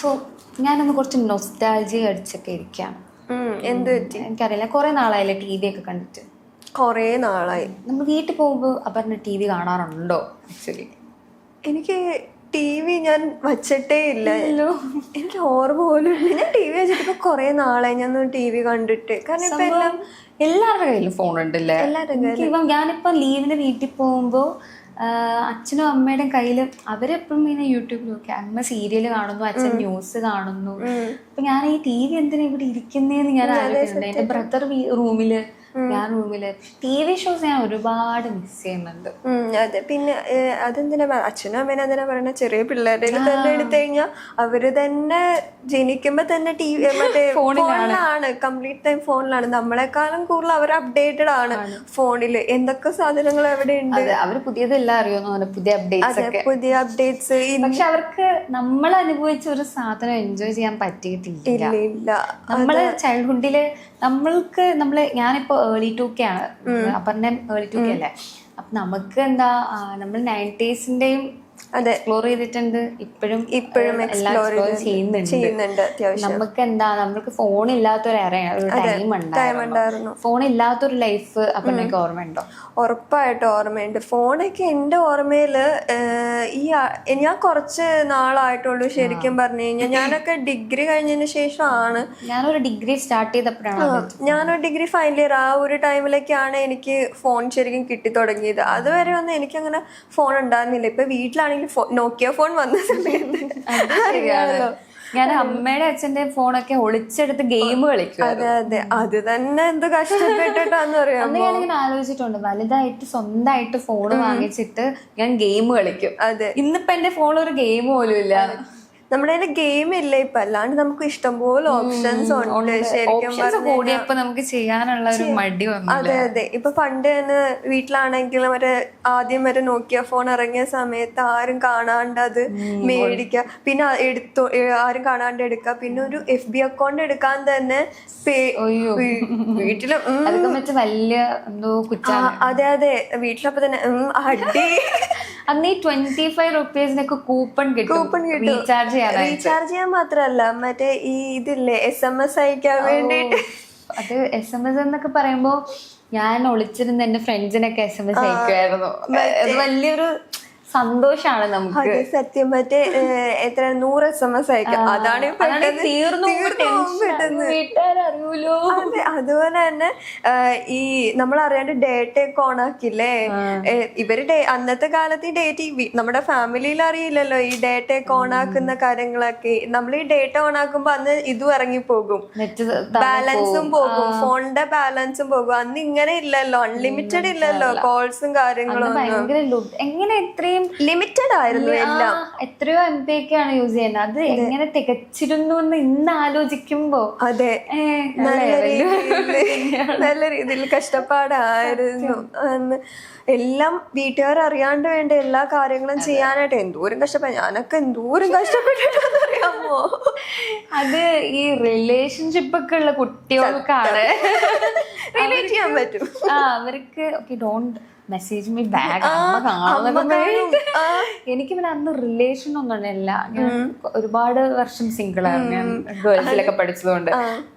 So ഞാനൊന്ന് കുറച്ച് നൊസ്റ്റാൾജി അടിച്ചൊക്കെ ഇരിക്കാം. എന്ത് പറ്റി? എനിക്കറിയില്ല. കുറെ നാളായില്ലേ ടി വി ഒക്കെ കണ്ടിട്ട്. കുറേ നാളായി. നമ്മൾ വീട്ടിൽ പോകുമ്പോൾ അപർണ ടി വി കാണാറുണ്ടോ? ആക്ച്വലി. എനിക്ക് ടി വി ഞാൻ വച്ചിട്ടേ ഇല്ല. എനിക്ക് ഓർമ്മ പോലും ഇല്ല. ഞാൻ ടി വി വെച്ചിട്ട് ഇപ്പൊ കൊറേ നാളായി ഞാൻ ടി വി കണ്ടിട്ട്. കാരണം ഇപ്പൊ എല്ലാം എല്ലാവരുടെ കയ്യിലും ഫോൺ ഉണ്ടല്ലേ? എല്ലാവരുടെ ഞാനിപ്പോ ലീവിന് വീട്ടിൽ പോകുമ്പോൾ അച്ഛനും അമ്മയുടെ കയ്യിൽ അവരെപ്പോഴും ഇങ്ങനെ യൂട്യൂബിൽ നോക്കി. അമ്മ സീരിയൽ കാണുന്നു അച്ഛൻ ന്യൂസ് കാണുന്നു. അപ്പൊ ഞാൻ ഈ ടി വി എന്തിനാ ഇവിടെ ഇരിക്കുന്നേന്ന് ഞാൻ ആലോചിച്ചിട്ടുണ്ട് എന്റെ ബ്രദർ റൂമിൽ ഞാൻ റൂമിൽ ടി വി ഷോസ് ഞാൻ ഒരുപാട് മിസ് ചെയ്യുന്നുണ്ട്. അതെ. പിന്നെ അതെന്തിനാ അച്ഛനും അമ്മേനും എന്തിനാ പറയുന്ന ചെറിയ പിള്ളേരുടെ തന്നെ എടുത്തു കഴിഞ്ഞാൽ അവർ തന്നെ ജനിക്കുമ്പോ തന്നെ ടി വി മറ്റേ ഫോണിലാണ്. കംപ്ലീറ്റ് ടൈം ഫോണിലാണ്. നമ്മളെക്കാളും കൂടുതൽ അവർ അപ്ഡേറ്റഡ് ആണ് ഫോണിൽ. എന്തൊക്കെ സാധനങ്ങൾ എവിടെ ഉണ്ട്? അവർ പുതിയതെല്ലാം അറിയുമെന്ന് പുതിയ അപ്ഡേറ്റ്സ് പുതിയ അപ്ഡേറ്റ്സ് പക്ഷെ അവർക്ക് നമ്മൾ അനുഭവിച്ച ഒരു സാധനം എൻജോയ് ചെയ്യാൻ പറ്റിയിട്ടില്ല. നമ്മൾ ചൈൽഡ്ഹുഡിൽ നമ്മൾക്ക് നമ്മൾ ഞാനിപ്പോ ഏർലി ടു കെ ആണ്. അപ്പർ ഏർലി ടു കെ അല്ലേ? അപ്പൊ നമുക്ക് എന്താ നമ്മൾ നയന്റീസിന്റെയും അതെ. എക്സ്പ്ലോർ ചെയ്തിട്ടുണ്ട്. ഇപ്പോഴും ഇപ്പോഴും എക്സ്പ്ലോർ ചെയ്യുന്നുണ്ട്. നമുക്ക് എന്താ നമുക്ക് ഫോൺ ഇല്ലാത്തൊരു ടൈം ഉണ്ടായിരുന്നു. ഫോൺ ഇല്ലാത്തൊരു ലൈഫ് അപർണയ്ക്ക് ഓർമ്മയുണ്ടോ ഉറപ്പായിട്ട് ഓർമ്മയുണ്ട്. ഫോണൊക്കെ എന്റെ ഓർമ്മയിൽ ഈ ഞാൻ കുറച്ച് നാളായിട്ടുള്ളൂ ശരിക്കും പറഞ്ഞു കഴിഞ്ഞാൽ ഞാനൊക്കെ ഡിഗ്രി കഴിഞ്ഞതിന് ശേഷമാണ്. ഞാനൊരു ഡിഗ്രി സ്റ്റാർട്ട് ചെയ്തപ്പോഴാണ് ഞാനൊരു ഡിഗ്രി ഫൈനൽ ഇയർ ആ ഒരു ടൈമിലൊക്കെയാണ് എനിക്ക് ഫോൺ ശരിക്കും കിട്ടി തുടങ്ങിയത് അതുവരെ ഒന്നും എനിക്കങ്ങനെ ഫോൺ ഉണ്ടായിരുന്നില്ല. ഇപ്പൊ വീട്ടിലാണെങ്കിൽ ഫോ- നോക്കിയ ഫോൺ വന്ന സമയത്ത് ഞാൻ അമ്മയുടെ അച്ഛന്റെ ഫോണൊക്കെ ഒളിച്ചെടുത്ത് ഗെയിം കളിക്കും. അതെ അതെ. അത് തന്നെ എന്ത് കഷ്ടപ്പെട്ടിട്ടാന്ന് പറയാം അന്ന് ഞാനിങ്ങനെ ആലോചിച്ചിട്ടുണ്ട് വലുതായിട്ട് സ്വന്തമായിട്ട് ഫോൺ വാങ്ങിച്ചിട്ട് ഞാൻ ഗെയിം കളിക്കും. അതെ. ഇന്നിപ്പോ എന്റെ ഫോണിൽ ഒരു ഗെയിം പോലും ഇല്ല. നമ്മുടെ ഗെയിം ഇല്ല ഇപ്പൊ. അല്ലാണ്ട് നമുക്ക് ഇഷ്ടംപോലെ ഓപ്ഷൻസ് ഉണ്ട്. ശരിക്കും കൂടിയപ്പോ നമുക്ക് ചെയ്യാനുള്ള ഒരു മടി വന്നു അതെ അതെ. ഇപ്പൊ പണ്ട് തന്നെ വീട്ടിലാണെങ്കിലും മറ്റേ ആദ്യം വരെ നോക്കിയ ഫോൺ ഇറങ്ങിയ സമയത്ത് ആരും കാണാണ്ട് അത് മേടിക്കുക പിന്നെ എടുത്തു ആരും കാണാണ്ട് എടുക്കുക പിന്നെ ഒരു എഫ് ബി അക്കൗണ്ട് എടുക്കാൻ തന്നെ വീട്ടിൽ വലിയ എന്തോ അതെ അതെ. വീട്ടിലപ്പോ തന്നെ അടി. അന്ന് ഈ ട്വന്റി ഫൈവ് റുപ്പീസിനൊക്കെ കൂപ്പൺ കിട്ടും. കൂപ്പൺ കിട്ടും. റീചാർജ് ചെയ്യാനായിട്ട്. റീചാർജ് ചെയ്യാൻ മാത്രല്ല മറ്റേ ഈ ഇതില്ലേ എസ് എം എസ് അയക്കാൻ വേണ്ടിട്ട് അത് എസ് എം എസ് എന്നൊക്കെ പറയുമ്പോ ഞാൻ ഒളിച്ചിരുന്ന എന്റെ ഫ്രണ്ട്സിനൊക്കെ എസ് എം എസ് അയക്കുമായിരുന്നു അത് വലിയൊരു സന്തോഷാണ് നമുക്ക്. സത്യം. മറ്റേ എത്ര നൂറ് എസ് എം എസ് അയക്കാം അതാണ് പോകും വീട്ടുകാരറിയൂലോ? അതുപോലെ തന്നെ ഈ നമ്മൾ അറിയാണ്ട് ഡേറ്റ് ഒക്കെ ഓൺ ആക്കില്ലേ? ഇവർ അന്നത്തെ കാലത്ത് ഈ ഡേറ്റ് നമ്മുടെ ഫാമിലിയിൽ അറിയില്ലല്ലോ ഈ ഡേറ്റ് ഒക്കെ ഓൺ ആക്കുന്ന കാര്യങ്ങളൊക്കെ. നമ്മൾ ഈ ഡേറ്റ് ഓൺ ആക്കുമ്പോ അന്ന് ഇതും ഇറങ്ങിപ്പോകും. നെറ്റ് ബാലൻസും പോകും. ഫോണിന്റെ ബാലൻസും പോകും. അന്ന് ഇങ്ങനെ ഇല്ലല്ലോ. അൺലിമിറ്റഡ് ഇല്ലല്ലോ കോൾസും കാര്യങ്ങളും എങ്ങനെ ഇത്രയും ലിമിറ്റഡ് ആയിരുന്നു എല്ലാം. എത്രയോ എം പി ഒക്കെ ആണ് യൂസ് ചെയ്യുന്നത്. അത് എങ്ങനെ തികച്ചിരുന്നു എന്ന് ഇന്ന് ആലോചിക്കുമ്പോ അതെ. നല്ല രീതിയിൽ കഷ്ടപ്പാടായിരുന്നു. എല്ലാം വീട്ടുകാർ അറിയാണ്ട് വേണ്ട എല്ലാ കാര്യങ്ങളും ചെയ്യാനായിട്ട് എന്തോരം കഷ്ടപ്പെട്ട ഞാനൊക്കെ എന്തോരം കഷ്ടപ്പെട്ടിട്ടാന്ന് അറിയാമോ അത് ഈ റിലേഷൻഷിപ്പ് ഒക്കെ ഉള്ള കുട്ടികൾക്കാണ്. റിലേറ്റ് ചെയ്യാൻ പറ്റും. ആ അവർക്ക് okay don't message me back എനിക്ക് പിന്നെ അന്ന് റിലേഷൻ ഒന്നും അല്ല ഒരുപാട് വർഷം സിംഗിൾ ഞാൻ ഗേൾസിലൊക്കെ പഠിച്ചതുകൊണ്ട്.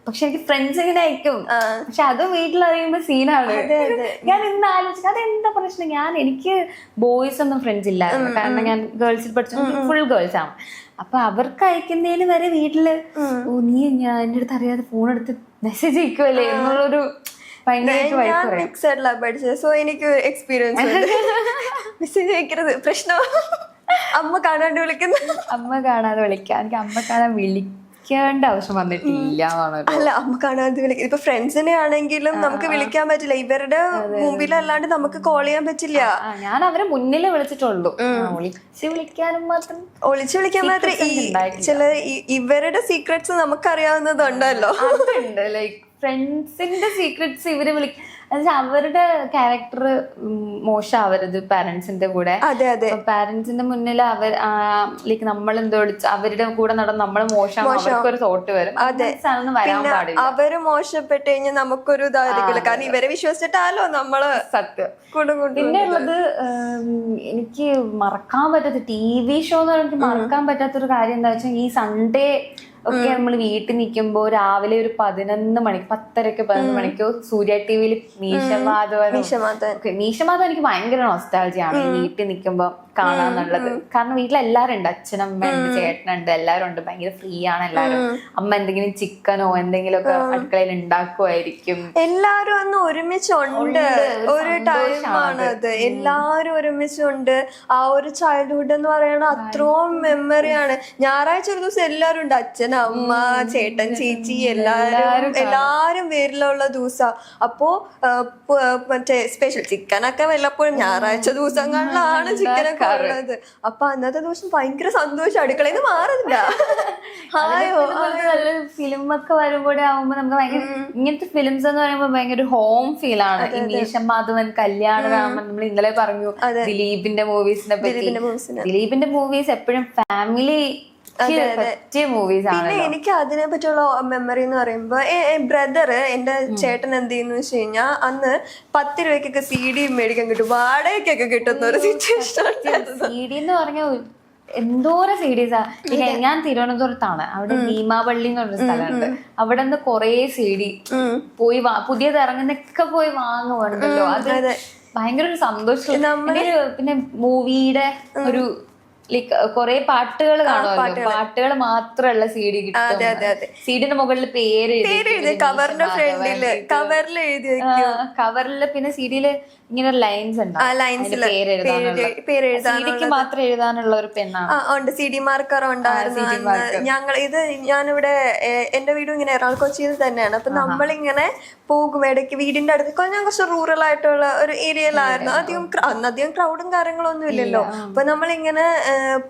പക്ഷെ എനിക്ക് ഫ്രണ്ട്സ് ഇങ്ങനെ അയക്കും. പക്ഷെ അത് വീട്ടിൽ അറിയുമ്പോ സീനാണ് ഞാൻ ഇന്ന് ആലോചിക്കും അതെന്താ പ്രശ്നം? ഞാൻ എനിക്ക് ബോയ്സ് ഒന്നും ഫ്രണ്ട്സ് ഇല്ലായിരുന്നു. കാരണം ഞാൻ ഗേൾസിൽ പഠിച്ചു ഫുൾ ഗേൾസ് ആണ്. അപ്പൊ അവർക്ക് അയക്കുന്നതിന് വരെ വീട്ടിൽ ഓ നീ ഞാൻ എന്റെ അടുത്ത് അറിയാതെ ഫോൺ എടുത്ത് മെസ്സേജ് അയക്കുമല്ലേ എന്നുള്ളൊരു ഞാൻ പറയും. മിക്സഡിലാണ് പഠിച്ചത്. സോ എനിക്ക് എക്സ്പീരിയൻസ് ഉണ്ട്. മെസ്സേജ് അയക്കരുത് പ്രശ്നം. അമ്മ കാണാണ്ട് വിളിക്കുന്നു. അമ്മ കാണാതെ വിളിക്കാൻ എനിക്ക് അമ്മ കാണാൻ വിളിക്കേണ്ട ആവശ്യം വന്നിട്ടില്ല അല്ല അമ്മ കാണാതെ വിളിക്കും ഇപ്പൊ ഫ്രണ്ട്സിനെ ആണെങ്കിലും നമുക്ക് വിളിക്കാൻ പറ്റില്ല. ഇവരുടെ മുമ്പിലല്ലാണ്ട് നമുക്ക് കോൾ ചെയ്യാൻ പറ്റില്ല. ഞാൻ അവരെ മുന്നിൽ വിളിച്ചിട്ടുള്ളൂ. ആ, വിളിച്ച് വിളിക്കാനും മാത്രം ഒളിച്ചു വിളിക്കാൻ മാത്രം ഈ. ചില ഇവരുടെ സീക്രട്സ് നമുക്ക് അറിയാവുന്നതുണ്ടല്ലോ അതുണ്ട്. ലൈക്ക് ഫ്രണ്ട്സിന്റെ സീക്രട്സ് ഇവർ വിളി എന്നുവെച്ചാൽ അവരുടെ ക്യാരക്ടർ മോശമാവരുത് പാരന്റ്സിന്റെ കൂടെ. അതെ അതെ. പാരന്റ്സിന്റെ മുന്നിൽ അവർ ലൈക്ക് നമ്മൾ എന്തോ വിളിച്ച് അവരുടെ കൂടെ നടന്ന് നമ്മൾ മോശം ഒരു തോട്ട് വരും. അവർ മോശപ്പെട്ട് കഴിഞ്ഞാൽ നമുക്കൊരു ഇതായിരിക്കില്ല. കാരണം ഇവരെ വിശ്വസിച്ചിട്ടാലോ നമ്മൾ സത്യം. പിന്നെ ഉള്ളത് എനിക്ക് മറക്കാൻ പറ്റാത്ത ടി വി ഷോ എന്ന് പറഞ്ഞിട്ട് മറക്കാൻ പറ്റാത്തൊരു കാര്യം എന്താ വെച്ചാൽ ഈ സൺഡേ ഒക്കെ നമ്മൾ വീട്ടിൽ നിൽക്കുമ്പോൾ രാവിലെ ഒരു പതിനൊന്ന് മണി പത്തരക്ക് പതിനൊന്ന് മണിക്കോ സൂര്യ ടി വിയിൽ മീശമാധവൻ. മീശമാധവൻ എനിക്ക് ഭയങ്കര നൊസ്റ്റാൾജിയാണ് വീട്ടിൽ നിൽക്കുമ്പോൾ കാണാന്നുള്ളത്. കാരണം വീട്ടിലെല്ലാരും ഉണ്ട് അച്ഛനമ്മ ഉണ്ട് ചേട്ടനുണ്ട് എല്ലാരും ഉണ്ട് ഭയങ്കര ഫ്രീ ആണ് എല്ലാരും അമ്മ എന്തെങ്കിലും ചിക്കനോ എന്തെങ്കിലും ഒക്കെ അടുക്കളയിൽ ഉണ്ടാക്കുമായിരിക്കും. എല്ലാരും അന്ന് ഒരുമിച്ചുണ്ട്. ഒരു ടൈമാണ് അത് എല്ലാരും ഒരുമിച്ചുണ്ട്. ആ ഒരു ചൈൽഡ്ഹുഡ് എന്ന് പറയുന്നത് അത്രയും മെമ്മറിയാണ് ഞായറാഴ്ച ഒരു ദിവസം എല്ലാരും ഉണ്ട്. അച്ഛൻ അമ്മ ചേട്ടൻ ചേച്ചി എല്ലാരും എല്ലാരും പേരിലുള്ള ദിവസം. അപ്പോ മറ്റേ സ്പെഷ്യൽ ചിക്കനൊക്കെ വല്ലപ്പോഴും ഞായറാഴ്ച ദിവസങ്ങളിലാണ് ചിക്കനൊക്കെ ഉള്ളത് അപ്പൊ അന്നത്തെ ദിവസം ഭയങ്കര സന്തോഷം അടുക്കളയിൽ നിന്ന് മാറുന്നില്ല. ഹായോ നല്ല ഫിലിം ഒക്കെ വരുമ്പോഴേ ആവുമ്പോ നമുക്ക് ഭയങ്കര ഇങ്ങനത്തെ ഫിലിംസ് എന്ന് പറയുമ്പോൾ ഭയങ്കര ഹോം ഫീൽ ആണ് ഇംഗ്ലീഷ് മാധവൻ കല്യാണരാമൻ നമ്മൾ ഇന്നലെ പറഞ്ഞു ദിലീപിന്റെ മൂവീസിനെ പറ്റി. ദിലീപിന്റെ മൂവീസ് എപ്പോഴും ഫാമിലി പറ്റിയ മൂവീസ് ആണ് പിന്നെ എനിക്ക് അതിനെ പറ്റിയുള്ള മെമ്മറി എന്ന് പറയുമ്പോ ബ്രദർ എന്റെ ചേട്ടൻ എന്ത് ചെയ്യുന്നു വെച്ച് കഴിഞ്ഞാൽ അന്ന് പത്ത് രൂപയ്ക്കൊക്കെ സി ഡി മേടിക്കാൻ കിട്ടും. വാടകയ്ക്കൊക്കെ കിട്ടുന്ന ഒരു സിറ്റുവേഷൻ സി ഡി എന്ന് പറഞ്ഞ എന്തോരം സീരീസാ ഞാൻ തിരുവനന്തപുരത്താണ്. അവിടെ ഭീമാപള്ളി എന്ന് പറഞ്ഞ സ്ഥലമുണ്ട്. അവിടെ നിന്ന് കൊറേ സി ഡി പോയി പുതിയത് ഇറങ്ങുന്നൊക്കെ പോയി വാങ്ങുന്നുണ്ടല്ലോ അത് ഭയങ്കര ഒരു സന്തോഷം. പിന്നെ മൂവിയുടെ ഒരു ലൈക്ക് കൊറേ പാട്ടുകൾ കാണുമല്ലോ? പാട്ടുകൾ മാത്രമുള്ള സി ഡി സീഡിന്റെ മുകളിൽ പേര് കവറിന്റെ ഫ്രണ്ടിൽ കവറിൽ എഴുതി വെക്കും. കവറിൽ പിന്നെ സീഡിയിൽ ഇങ്ങനെ ലൈൻസ് സീഡിക്ക് മാത്രം എഴുതാനുള്ള ഒരു പെണ്ണാണ്. ഉണ്ട്. സി ഡി മാർക്കർ ഉണ്ടായിരുന്നു ഞങ്ങൾ ഇത് ഞാനിവിടെ എന്റെ വീടും ഇങ്ങനെ എറണാകുളം കൊച്ചിയിൽ തന്നെയാണ്. അപ്പൊ നമ്മളിങ്ങനെ പോകും ഇടയ്ക്ക് വീടിന്റെ അടുത്ത്. ഞാൻ കുറച്ച് റൂറൽ ആയിട്ടുള്ള ഒരു ഏരിയയിലായിരുന്നു അധികം അന്ന് അധികം ക്രൗഡും കാര്യങ്ങളൊന്നും ഇല്ലല്ലോ. അപ്പൊ നമ്മളിങ്ങനെ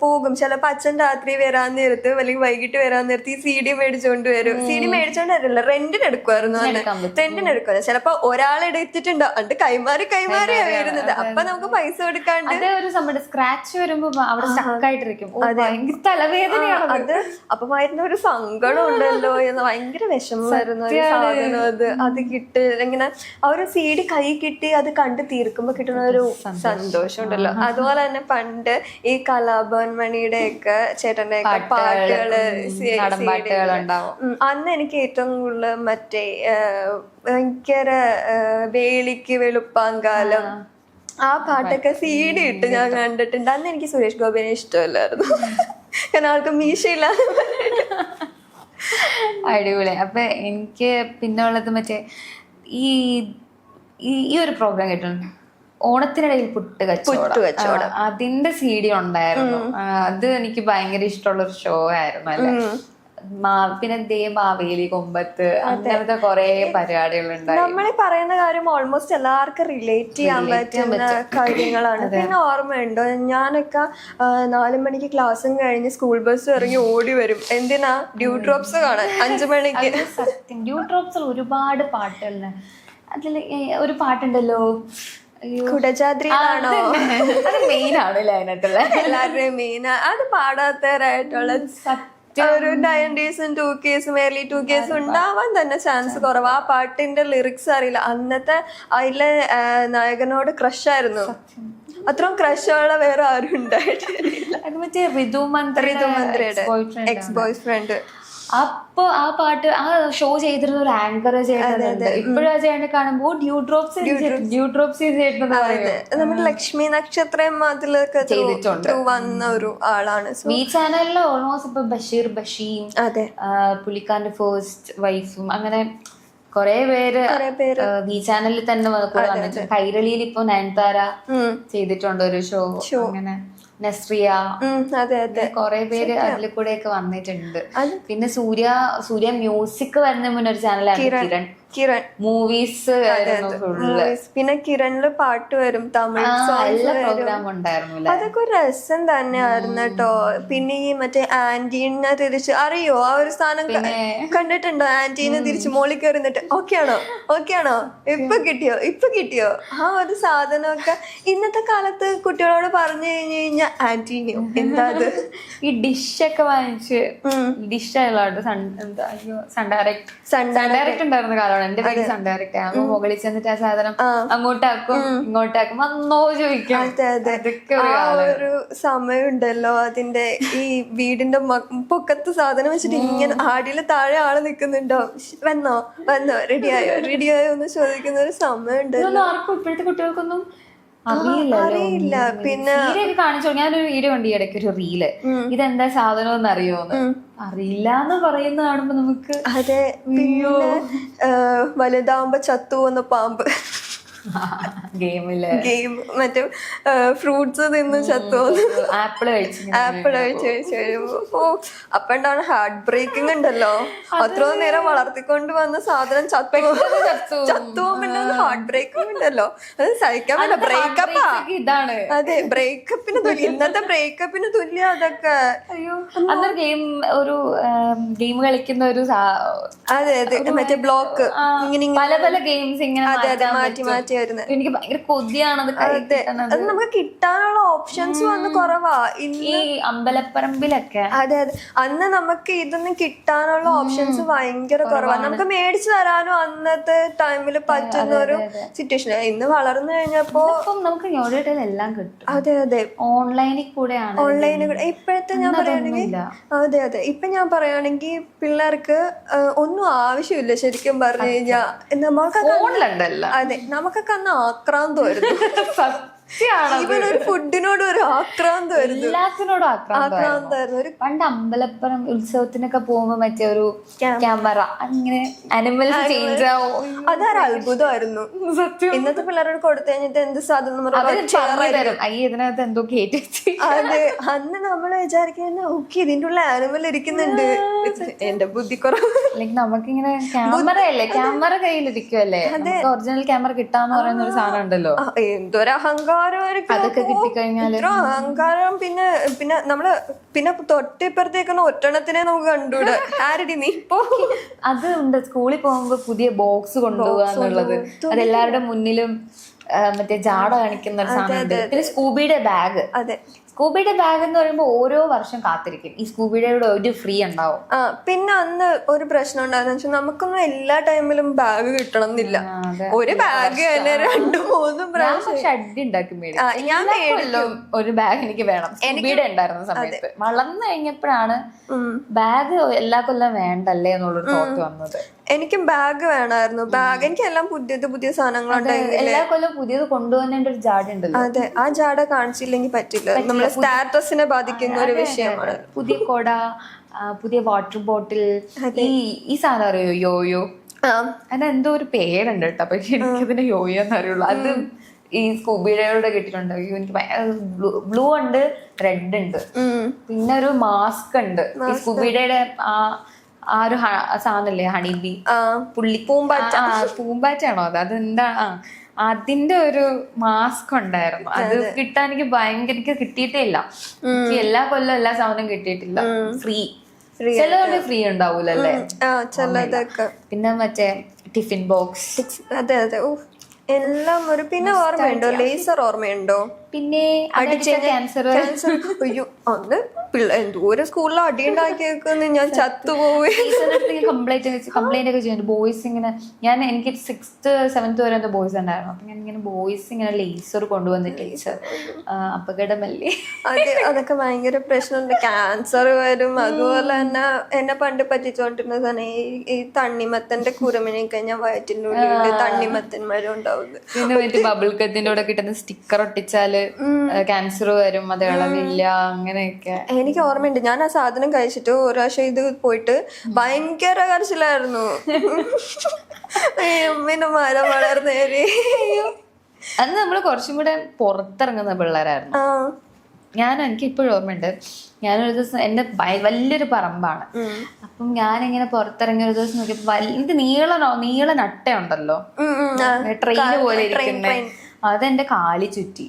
പോകും. ചിലപ്പോ അച്ഛൻ രാത്രി വരാൻ നേരത്ത് അല്ലെങ്കിൽ വൈകിട്ട് വരാൻ നേരത്ത് ഈ സി ഡി മേടിച്ചോണ്ട് വരും. സി ഡി മേടിച്ചോണ്ട് വരില്ല റെന്റിന് എടുക്കുമായിരുന്നു റെന്റിന് എടുക്കുമായിരുന്നു ചിലപ്പോ ഒരാൾ എടുത്തിട്ടുണ്ട്. കൈമാറി കൈമാറി കൈമാറിയാ വരുന്നത് അപ്പൊ നമുക്ക് പൈസ കൊടുക്കാണ്ട് അതേ ഒരു സ്ക്രാച്ച് വരുമ്പോ അവിടെ സ്റ്റക്കായിട്ടിരിക്കും ഭയങ്കര തലവേദനയാണ് അത് അപ്പൊ വരുന്ന ഒരു സങ്കടം ഉണ്ടല്ലോ എന്ന് ഭയങ്കര വിഷമമായിരുന്നു ഒരു സാധനം അത്. അത് കിട്ട്. ഇങ്ങനെ ആ ഒരു സി ഡി കൈ കിട്ടി അത് കണ്ട് തീർക്കുമ്പോ കിട്ടുന്ന ഒരു സന്തോഷം. ഉണ്ടല്ലോ അതുപോലെ തന്നെ പണ്ട് ഈ കലാഭവൻ മണിയുടെ ഒക്കെ ചേട്ടന്റെ ഒക്കെ. പാട്ടുകൾ അന്ന് എനിക്ക് ഏറ്റവും കൂടുതൽ മറ്റേ ഭയങ്കര വേളിക്ക് വെളുപ്പാങ്കാലം. ആ. പാട്ടൊക്കെ സി ഡി ഇട്ട് ഞാൻ കണ്ടിട്ടുണ്ട്. അന്ന് എനിക്ക് സുരേഷ് ഗോപിനെ ഇഷ്ടമല്ലായിരുന്നു. കാരണം ആൾക്ക് മീശയില്ല അടിപൊളി. അപ്പൊ എനിക്ക് പിന്നെ ഉള്ളത് മറ്റേ ഈ ഈ- ഈ ഒരു പ്രോഗ്രാം കേട്ടിട്ടുണ്ട്? ഓണത്തിനിടയിൽ പുട്ട് കച്ചവടം. അതിന്റെ സി ഡി ഉണ്ടായിരുന്നു അത് എനിക്ക് ഭയങ്കര ഇഷ്ടമുള്ള ഒരു ഷോ ആയിരുന്നു അല്ലെ? പിന്നെ ദേ മാവേലി കൊമ്പത്ത് അങ്ങനത്തെ കൊറേ പരിപാടികളുണ്ടായി നമ്മൾ പറയുന്ന കാര്യം ഓൾമോസ്റ്റ് എല്ലാവർക്കും റിലേറ്റ് ചെയ്യാൻ പറ്റുന്ന കാര്യങ്ങളാണ്. പിന്നെ ഓർമ്മയുണ്ടോ? ഞാനൊക്കെ നാലു മണിക്ക് ക്ലാസ്സും കഴിഞ്ഞ് സ്കൂൾ ബസ് ഇറങ്ങി ഓടി വരും. എന്തിനാ? ഡ്യൂ ഡ്രോപ്സ് കാണാൻ. അഞ്ചു മണിക്ക്. സത്യം. ഡ്യൂ ഡ്രോപ്സിൽ ഒരുപാട് പാട്ടുകളുണ്ട് അതിൽ ഒരു പാട്ടുണ്ടല്ലോ? അയ്യോ. കുടജാദ്രിയിലാണോ അത് മെയിൻ ആണല്ലേ അതിനകത്തുള്ള. എല്ലാവരുടെയും മെയിൻ അത് പാടാത്തവരായിട്ടുള്ള ഒരു നയന്റീസും ടു കേസും എയർലി ടു കേസും ഉണ്ടാവാൻ തന്നെ ചാൻസ് കുറവ്. ആ പാട്ടിന്റെ ലിറിക്സ് അറിയില്ല. അന്നത്തെ അതിലെ നായകനോട് ക്രഷായിരുന്നു അത്രയും ക്രഷുള്ള വേറെ ആരും ഉണ്ടായിട്ടില്ല. അത് മറ്റേ ഋതു മന്ത്രി ഋതു മന്ത്രിയുടെ എക്സ് ബോയ് ഫ്രണ്ട് അപ്പൊ ആ പാട്ട് ആ ഷോ ചെയ്തിരുന്ന ഒരു ആങ്കർ ചെയ്തിട്ടുണ്ട് ഇപ്പോഴും ആ ചേട്ടനെ കാണുമ്പോ ഡ്യൂ ഡ്രോപ്സ് ഡ്യൂ ഡ്രോപ്സ് നമ്മുടെ ലക്ഷ്മി നക്ഷത്രം അതിലൊക്കെ ചെയ്തിട്ടുണ്ട്. വന്ന ഒരു ആളാണ്. ഈ ചാനലിൽ ഓൾമോസ്റ്റ് ഇപ്പൊ ബഷീർ ബഷീം അതെ. പുലിക്കാന്റെ ഫേസ്റ്റ് വൈഫും അങ്ങനെ കൊറേ പേര് വി ചാനലിൽ തന്നെ വന്നിട്ടുണ്ട്. കൈരളിയിൽ ഇപ്പൊ നയൻതാര. ചെയ്തിട്ടുണ്ട് ഒരു ഷോ അങ്ങനെ. നസ്രിയ അതെ അതെ. കുറെ പേര് അതിൽ കൂടെ ഒക്കെ വന്നിട്ടുണ്ട്. പിന്നെ സൂര്യ സൂര്യ മ്യൂസിക് വരുന്ന മുന്നേ ഒരു ചാനലാണ് കിരൺ. കിരൺ മൂവീസ് പിന്നെ കിരണിൽ പാട്ട് വരും തമിഴ് സോങ്സ് വരും. അതൊക്കെ ഒരു രസം തന്നെയായിരുന്നു കേട്ടോ. പിന്നെ ഈ മറ്റേ ആന്റീനെ തിരിച്ച് അറിയോ? ആ ഒരു സാധനം കണ്ടിട്ടുണ്ടോ? ആന്റീനെ തിരിച്ച് മോളിൽ കയറി നിന്നിട്ട് ഓക്കെ ആണോ ഓക്കെ ആണോ ഇപ്പൊ കിട്ടിയോ? ഇപ്പൊ കിട്ടിയോ? ആ ഒരു സാധനമൊക്കെ ഇന്നത്തെ കാലത്ത് കുട്ടികളോട് പറഞ്ഞു കഴിഞ്ഞു കഴിഞ്ഞാൽ ആന്റീനിയോ? എന്താ അത്? ഈ ഡിഷ് ഒക്കെ വാങ്ങിച്ച് ഡിഷ് ആയുള്ള സൺ അയ്യോ സൺ ഡയറക്ട് ഉണ്ടായിരുന്ന കാലമാണ് എന്റെ പേര് സൺ ഡയറക്ട് ആകുമ്പോ മുകളിൽ ചെന്നിട്ട് ആ സാധനം അങ്ങോട്ടാക്കും ഇങ്ങോട്ടാക്കും. വന്നോ ചോദിക്കും. അതെ അതെ. ആ ഒരു സമയം സമയമുണ്ടല്ലോ അതിന്റെ ഈ വീടിന്റെ പൊക്കത്ത് സാധനം വെച്ചിട്ട് ഇങ്ങനെ ആടിയിൽ താഴെ ആൾ നിക്കുന്നുണ്ടോ വന്നോ വന്നോ റെഡിയായോ റെഡിയായോ എന്ന് ചോദിക്കുന്ന ഒരു സമയമുണ്ടല്ലോ. ആർക്കും ഇപ്പോഴത്തെ കുട്ടികൾക്കൊന്നും അറിയില്ല പിന്നെ കാണിച്ചു ഞാനൊരു വീഡിയോ ഉണ്ട് ഈ ഇടയ്ക്ക് ഒരു റീൽ. ഇതെന്താ സാധനം എന്ന് അറിയോന്ന് അറിയില്ല എന്ന് പറയുന്ന കാണുമ്പോ നമുക്ക് അതെ പിന്നെ വലുതാവുമ്പോ ചത്തു വന്ന പാമ്പ്. ഗെയിമിൽ. ഗെയിം മറ്റേ ഫ്രൂട്ട്സ് തിന്ന് ചത്തു ആപ്പിൾ ആപ്പിൾ കഴിച്ച് കഴിച്ച് ഓ അപ്പൊ ഉണ്ടാവുന്ന ഹാർട്ട് ബ്രേക്കിംഗ് ഉണ്ടല്ലോ. അത്രയും നേരം വളർത്തിക്കൊണ്ട് വന്ന സാധനം ചത്തു ഹാർട്ട് ബ്രേക്കിംഗ് ഉണ്ടല്ലോ. അത് സഹിക്കാൻ പറ്റില്ല. ബ്രേക്കപ്പാ ഇതാണ്. അതെ ബ്രേക്കപ്പിന് തുല്യ ഇന്നത്തെ ബ്രേക്കപ്പിന് തുല്യ അതൊക്കെ. അയ്യോ അന്നൊരു ഗെയിം ഒരു ഗെയിം കളിക്കുന്ന ഒരു അതെ അതെ. മറ്റേ ബ്ലോക്ക് ഇങ്ങനെ പല പല ഗെയിംസ് ഇങ്ങനെ അതെ അതെ. മാറ്റി മാറ്റി വരുന്നത് എനിക്ക് ഭയങ്കര കൊതിയാണ് അത്. അത്. നമുക്ക് കിട്ടാനുള്ള ഓപ്ഷൻസ് വന്ന് കുറവാ. ഈ അമ്പലപ്പറമ്പിലൊക്കെ. അതെ അതെ. അന്ന് നമുക്ക് ഇതൊന്നും കിട്ടാനുള്ള ഓപ്ഷൻസ് ഭയങ്കര കുറവാണ്. നമുക്ക് മേടിച്ചു തരാനും അന്നത്തെ ടൈമിൽ പറ്റുന്ന ഒരു സിറ്റുവേഷൻ ഇന്ന് വളർന്നു കഴിഞ്ഞപ്പോ നമുക്ക് എല്ലാം കിട്ടും. അതെ അതെ. ഓൺലൈനിൽ കൂടെയാണ് ഓൺലൈനിൽ കൂടെ. ഇപ്പോഴത്തെ ഞാൻ പറയുകയാണെങ്കിൽ അതെ അതെ. ഇപ്പൊ ഞാൻ പറയുകയാണെങ്കിൽ പിള്ളേർക്ക് ഒന്നും ആവശ്യമില്ല ശരിക്കും പറഞ്ഞു കഴിഞ്ഞാൽ かな、クランドエルの。ഒരു ഫുഡിനോട് ഒരു ആക്രാന്തമായിരുന്നു എല്ലാത്തിനോടും ആക്രാന്തമായിരുന്നു ആക്രാന്തമായിരുന്നു ഒരു പണ്ട് അമ്പലപ്പുറം ഉത്സവത്തിനൊക്കെ പോകുമ്പോ മറ്റേ ഒരു ക്യാമറ. അങ്ങനെ അനിമൽസ് ചേഞ്ച് ആവും. അതൊരു അത്ഭുതമായിരുന്നു. സത്യം. ഇന്നത്തെ പിള്ളേരോട് കൊടുത്തു കഴിഞ്ഞിട്ട് എന്ത് സാധനം അയ്യ ഇതിനകത്ത് എന്തോ കേട്ടി അതെ. അന്ന് നമ്മൾ വിചാരിക്കുന്ന ഓക്കെ ഇതിന്റെ ഉള്ള ആനിമൽ ഇരിക്കുന്നുണ്ട്. എന്റെ ബുദ്ധി കുറവ് അല്ലെങ്കിൽ നമുക്കിങ്ങനെ ക്യാമറ അല്ലേ? ക്യാമറ കയ്യിലിരിക്കുമല്ലേ ഒറിജിനൽ ക്യാമറ കിട്ടാന്ന് പറയുന്ന ഒരു സാധനം ഉണ്ടല്ലോ. എന്തൊരു എന്തൊരു അതൊക്കെ ഇത്ര അഹങ്കാരം പിന്നെ പിന്നെ നമ്മൾ പിന്നെ തൊട്ടിപ്പുറത്തേക്കുന്ന ഒറ്റണത്തിനെ നമുക്ക് കണ്ടൂടെ ആരടി നീ ഇപ്പോ അത് ഉണ്ട്. സ്കൂളിൽ പോകുമ്പോ പുതിയ ബോക്സ് കൊണ്ടുപോകുക എന്നുള്ളത്. അതെല്ലാവരുടെ മുന്നിലും മറ്റേ ജാട കാണിക്കുന്ന ഒരു സാധനം സ്കൂബിയുടെ ബാഗ്. അതെ. സ്കൂബിയുടെ ബാഗ് എന്ന് പറയുമ്പോൾ ഓരോ വർഷം കാത്തിരിക്കും. ഈ സ്കൂബിയുടെ ഒരു ഫ്രീ ഉണ്ടാവും. ആ പിന്നെ അന്ന് ഒരു പ്രശ്നം ഉണ്ടായിരുന്നു. വെച്ചാൽ നമുക്കൊന്നും എല്ലാ ടൈമിലും ബാഗ് കിട്ടണം എന്നില്ല ഒരു ബാഗ് തന്നെ രണ്ടു മൂന്നും പ്രാവശ്യം. ഷഡ് ഉണ്ടാക്കി മേടിക്കും ഞാൻ ഒരു ബാഗ് എനിക്ക് വേണം. സ്കൂബിയുടെ ഉണ്ടായിരുന്ന സമയത്ത്. വളർന്നു കഴിഞ്ഞപ്പോഴാണ് ബാഗ് എല്ലാ കൊല്ലം വേണ്ടല്ലേ എന്നുള്ളൊരു തോട്ട് വന്നത്. എനിക്കും ബാഗ് വേണമായിരുന്നു ബാഗ് എനിക്ക് എല്ലാം പുതിയത് പുതിയ സാധനങ്ങളുണ്ടായി എല്ലാ കൊല്ലം പുതിയത് കൊണ്ടുവന്നേണ്ട ഒരു ജാഡി ഉണ്ടല്ലോ. അതെ ആ ജാട കാണിച്ചില്ലെങ്കിൽ പറ്റില്ല. നമ്മുടെ സ്റ്റാറ്റസിനെ ബാധിക്കുന്ന ഒരു വിഷയമാണ്. പുതിയ കൊട പുതിയ വാട്ടർ ബോട്ടിൽ ഈ ഈ സാധനം അറിയോ? യോയോ? അതെന്തോ ഒരു പേരുണ്ട് കേട്ടോ. അപ്പൊ എനിക്കതിന്റെ യോയോ എന്ന് അറിയുള്ളൂ അത് ഈ സ്കൂബിയുടെ കിട്ടിയിട്ടുണ്ട്. എനിക്ക് ബ്ലൂ ഉണ്ട് റെഡ് ഉണ്ട്. പിന്നെ ഒരു മാസ്ക് ഉണ്ട്. ഈ സ്കൂബിയുടെ ആ ആ ഒരു സാധനല്ലേ ഹണി ബി പുള്ളി പൂമ്പാറ്റ. പൂമ്പാറ്റയാണോ അത്? അതെന്താ അതിന്റെ ഒരു മാസ്ക് ഉണ്ടായിരുന്നു. അത് കിട്ടാൻ എനിക്ക് ഭയങ്കര എനിക്ക് കിട്ടിയിട്ടേ ഇല്ല. എനിക്ക് എല്ലാ കൊല്ലം എല്ലാ സാധനവും കിട്ടിയിട്ടില്ല. ഫ്രീ. ചിലതൊക്കെ ഫ്രീ ഉണ്ടാവൂലല്ലേ? ചിലതൊക്കെ പിന്നെ മറ്റേ ടിഫിൻ ബോക്സ്. അതെ അതെ. എല്ലാം ഒരു പിന്നെ ഓർമ്മയുണ്ടോ? ലേസർ ഓർമ്മയുണ്ടോ? പിന്നെ ക്യാൻസർ അയ്യോ അന്ന് എന്തോരം സ്കൂളിൽ അടി ഉണ്ടാക്കിയേക്കുന്നു ഞാൻ ചത്തുപോയി. കംപ്ലൈന്റ് കംപ്ലൈന്റ് ഒക്കെ ചെയ്യുന്നുണ്ട് ബോയ്സ് ഇങ്ങനെ ഞാൻ എനിക്ക് സിക്സ്ത് സെവൻത്ത് വരെ എന്തോ ബോയ്സ് ഉണ്ടായിരുന്നു. അപ്പൊ ഞാൻ ഇങ്ങനെ ബോയ്സ് ഇങ്ങനെ ലേസർ കൊണ്ടുവന്നിട്ട് ലേസർ അപകടമല്ലേ? അതെ അതൊക്കെ ഭയങ്കര പ്രശ്നമുണ്ട്. ക്യാൻസർ വരും. അതുപോലെ തന്നെ എന്നെ പണ്ട് പറ്റിച്ചോണ്ടിരുന്ന സാധനം ഈ തണ്ണിമത്തന്റെ കുരമിനൊക്കെ ഞാൻ വയറ്റിന്റെ ഉള്ളിൽ തണ്ണിമത്തന്മാരും ഉണ്ടാവുന്നത് പിന്നെ മറ്റേ ബബിൾ കത്തിന്റെ കൂടെ കിട്ടുന്ന സ്റ്റിക്കർ ഒട്ടിച്ചാൽ ക്യാൻസർ വരും അത് ഇളവില്ല അങ്ങനെയൊക്കെ. എനിക്ക് ഓർമ്മയുണ്ട്. ഞാൻ ആ സാധനം കഴിച്ചിട്ട് ഒരു പ്രാവശ്യം ഇത് പോയിട്ട് ഭയങ്കര കരച്ചിലായിരുന്നു. അമ്മേന്റെ മരം വളർന്നേരി അന്ന് നമ്മൾ കുറച്ചും കൂടെ പുറത്തിറങ്ങുന്ന പിള്ളേരായിരുന്നു. ഞാൻ എനിക്ക് ഇപ്പോഴും ഓർമ്മയുണ്ട്. ഞാനൊരു ദിവസം എന്റെ വലിയൊരു പറമ്പാണ്. അപ്പം ഞാനിങ്ങനെ പുറത്തിറങ്ങിയ ഒരു ദിവസം നോക്കിയപ്പോൾ വലിയ നീളനോ നീള നട്ടയുണ്ടല്ലോ. ട്രെയിൻ പോലെ അതെന്റെ കാലി ചുറ്റി.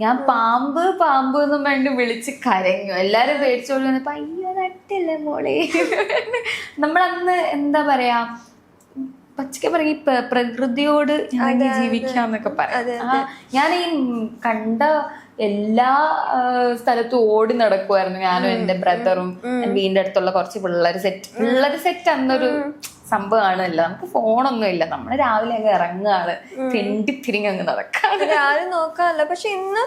ഞാൻ പാമ്പ് പാമ്പ് എന്നും വേണ്ടി വിളിച്ച് കരഞ്ഞു. എല്ലാരും പേടിച്ചോളൂ വന്നപ്പോ അയ്യോ നട്ടില്ലേ മോളെ. നമ്മളന്ന് എന്താ പറയാ പച്ചക്കെ പറയും ഈ പ്ര- പ്രകൃതിയോട് ഇണങ്ങി ജീവിക്കാന്നൊക്കെ പറയാം. ആ, ഞാൻ ഈ കണ്ട എല്ലാ സ്ഥലത്തും ഓടി നടക്കുമായിരുന്നു ഞാനും എന്റെ ബ്രദറും വീടിന്റെ അടുത്തുള്ള കുറച്ച് പിള്ളേർ സെറ്റ് പിള്ളേർ സെറ്റ് അന്നൊരു സംഭവമാണല്ലോ നമുക്ക് ഫോണൊന്നും ഇല്ല. നമ്മൾ രാവിലെ അങ്ങ് ഇറങ്ങുകയാണ് തെണ്ടി തിരിഞ്ഞ് അങ്ങ് നടക്കാണ്. ഇത് ആരും നോക്കാനല്ല പക്ഷെ ഇന്ന്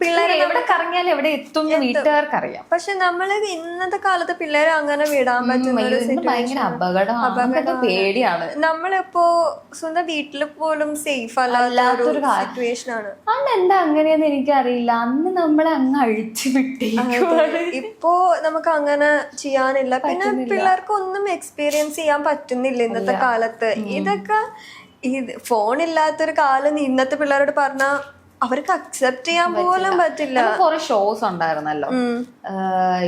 പിള്ളേരെ എവിടെ കറങ്ങിയാലും എവിടെ എത്തും വീട്ടുകാർക്കറിയാം. പക്ഷെ നമ്മൾ ഇന്നത്തെ കാലത്ത് പിള്ളേരെ അങ്ങനെ വിടാൻ പറ്റുന്ന അപകടം പേടിയാണ്. നമ്മളിപ്പോ സ്വന്തം വീട്ടിൽ പോലും സേഫ് അല്ലാത്തൊരു സിറ്റുവേഷൻ ആണ്. അന്ന് എന്താ അങ്ങനെയെന്ന് എനിക്കറിയില്ല. അന്ന് നമ്മളെ അങ്ങ് അഴിച്ചു വിട്ടി ഇപ്പോ നമുക്ക് അങ്ങനെ ചെയ്യാനില്ല. പിന്നെ പിള്ളേർക്ക് ഒന്നും എക്സ്പീരിയൻസ് ചെയ്യാൻ പറ്റുന്നില്ല ഇന്നത്തെ കാലത്ത്. ഇതൊക്കെ ഈ ഫോൺ ഇല്ലാത്തൊരു കാലം ഇന്നത്തെ പിള്ളേരോട് പറഞ്ഞാ അവർക്ക് അക്സെപ്റ്റ് ചെയ്യാൻ പോലും പറ്റില്ല. കുറെ ഷോസ് ഉണ്ടായിരുന്നല്ലോ.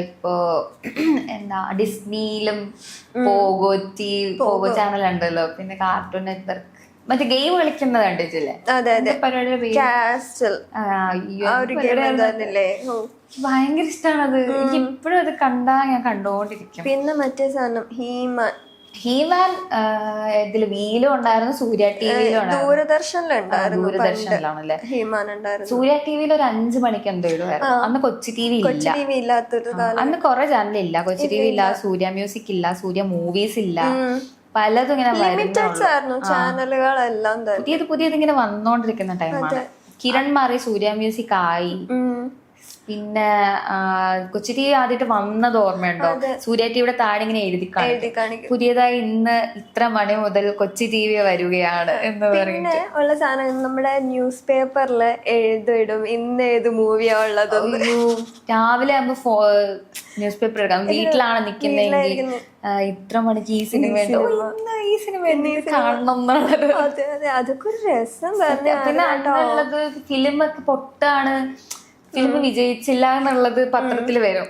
ഇപ്പോ എന്താ ഡിസ്നിയിലും പോഗോറ്റി പോഗോ. ചാനൽ ഉണ്ടല്ലോ. പിന്നെ കാർട്ടൂൺ നെറ്റ്വർക്ക് മറ്റേ ഗെയിം കളിക്കുന്നത് കണ്ടിട്ടില്ലേ? അതെ അതെ. ഭയങ്കര ഇഷ്ടമാണത് എനിക്ക് ഇപ്പോഴും അത് കണ്ടാ ഞാൻ കണ്ടോണ്ടിരിക്കും. പിന്നെ മറ്റേ സാധനം ഹീമാൻ. ഹീമാൻ ഇതിൽ വീലും ഉണ്ടായിരുന്നു സൂര്യ ടി വിയിലും ദൂരദർശനിലുണ്ടായിരുന്നു ദൂരദർശനിലാണല്ലേ? ഹീമാൻ ഉണ്ടായിരുന്നു. സൂര്യ ടി വിയിൽ ഒരു അഞ്ചു മണിക്ക് എന്തോ ഇടുമായിരുന്നു അന്ന് കൊച്ചി ടി വി ഇല്ല. അന്ന് കുറെ ചാനൽ ഇല്ല. കൊച്ചി ടി വി ഇല്ല സൂര്യ മ്യൂസിക് ഇല്ല സൂര്യ മൂവീസ് ഇല്ല. പലതും ഇങ്ങനെ ചാനലുകളെല്ലാം പുതിയത് പുതിയത് ഇങ്ങനെ വന്നോണ്ടിരിക്കുന്ന ടൈമാണ് കിരൺ മാറി സൂര്യ മ്യൂസിക് ആയി. പിന്നെ കൊച്ചിരി ആദ്യമായിട്ട് വന്നത് ഓർമ്മയുണ്ടോ? സൂര്യ ടിവിയുടെ താഴെ ഇങ്ങനെ എഴുതി കാണിക്കും. പുതിയതായി ഇന്ന് ഇത്ര മണി മുതൽ കൊച്ചി ടി വി വരികയാണ് എന്ന് പറയുന്നത് പിന്നെ ഉള്ള സാധനം നമ്മുടെ ന്യൂസ് പേപ്പറിൽ എഴുതിടും. ഇന്ന് ഏത് മൂവിയാ ഉള്ളത് രാവിലെ ആകുമ്പോ ന്യൂസ് പേപ്പർ എടുക്കാം. വീട്ടിലാണ് നിൽക്കുന്നതെങ്കിൽ ഇത്ര മണിക്ക് ഈ സിനിമ ഈ സിനിമ കാണണം അതൊക്കെ ഒരു രസം പിന്നെ ഫിലിം ഒക്കെ പൊട്ടാണ്. ഫിലിം വിജയിച്ചില്ല എന്നുള്ളത് പത്രത്തിൽ വരും.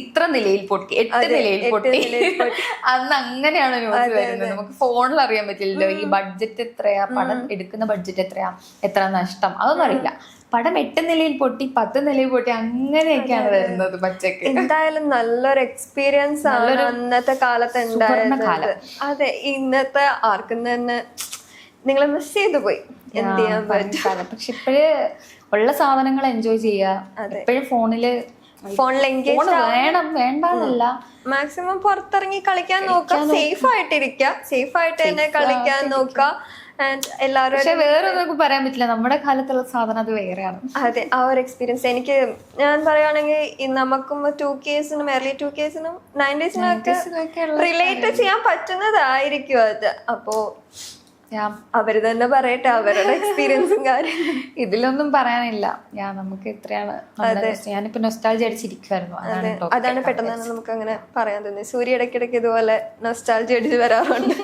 ഇത്ര നിലയിൽ പൊട്ടി. എട്ട് നിലയിൽ പൊട്ടി. അന്ന് അങ്ങനെയാണ് ന്യൂസ് വരുന്നത്. നമുക്ക് ഫോണിൽ അറിയാൻ പറ്റില്ലല്ലോ. ഈ ബഡ്ജറ്റ് എത്രയാ? പടം എടുക്കുന്ന ബഡ്ജറ്റ് എത്രയാ? എത്ര നഷ്ടം? അതൊന്നും അറിയില്ല. പടം എട്ട് നിലയിൽ പൊട്ടി പത്ത് നിലയിൽ പൊട്ടി അങ്ങനെയൊക്കെയാണ് വരുന്നത് പച്ചക്ക്. എന്തായാലും നല്ലൊരു എക്സ്പീരിയൻസ് ആണ് അന്നത്തെ കാലത്ത് ഉണ്ടായിരുന്നത്. അതെ ഇന്നത്തെ ആർക്കും തന്നെ നിങ്ങളെ മിസ് ചെയ്തു പോയി. എന്ത് ചെയ്യാൻ പറ്റും? പക്ഷെ ഇപ്പോഴ് ഉള്ള സാധനങ്ങൾ എൻജോയ് ചെയ്യുക എപ്പോഴും ഫോണിൽ വേണം വേണ്ടെന്നല്ല. മാക്സിമം പുറത്തിറങ്ങി കളിക്കാൻ നോക്കാം. സേഫ് ആയിട്ടിരിക്കുക സേഫ് ആയിട്ട് തന്നെ കളിക്കാൻ നോക്കുക പക്ഷെ വേറെ നമുക്ക് പറയാൻ പറ്റില്ല. നമ്മുടെ കാലത്തുള്ള സാധനം അത് വേറെയാണ്. അതെ ആ ഒരു എക്സ്പീരിയൻസ് എനിക്ക് ഞാൻ പറയുകയാണെങ്കിൽ നമുക്കും ടു കേസിനും എർലി ടു കേസിനും നയന്റീസിനും ഒക്കെ റിലേറ്റ് ചെയ്യാൻ പറ്റുന്നതായിരിക്കും അത്. അപ്പോ അവർ തന്നെ പറയട്ടെ അവരുടെ എക്സ്പീരിയൻസും കാര്യം. ഇതിലൊന്നും പറയാനില്ല. ഞാൻ നമുക്ക് ഇത്രയാണ്. ഞാനിപ്പോ നൊസ്റ്റാൾജി അടിച്ചിരിക്കുവായിരുന്നു. അതാണ് പെട്ടെന്ന് നമുക്ക് അങ്ങനെ പറയാൻ തോന്നി സൂര്യ ഇടയ്ക്കിടയ്ക്ക് ഇതുപോലെ നൊസ്റ്റാൾജി അടിച്ച് വരാറുണ്ട്.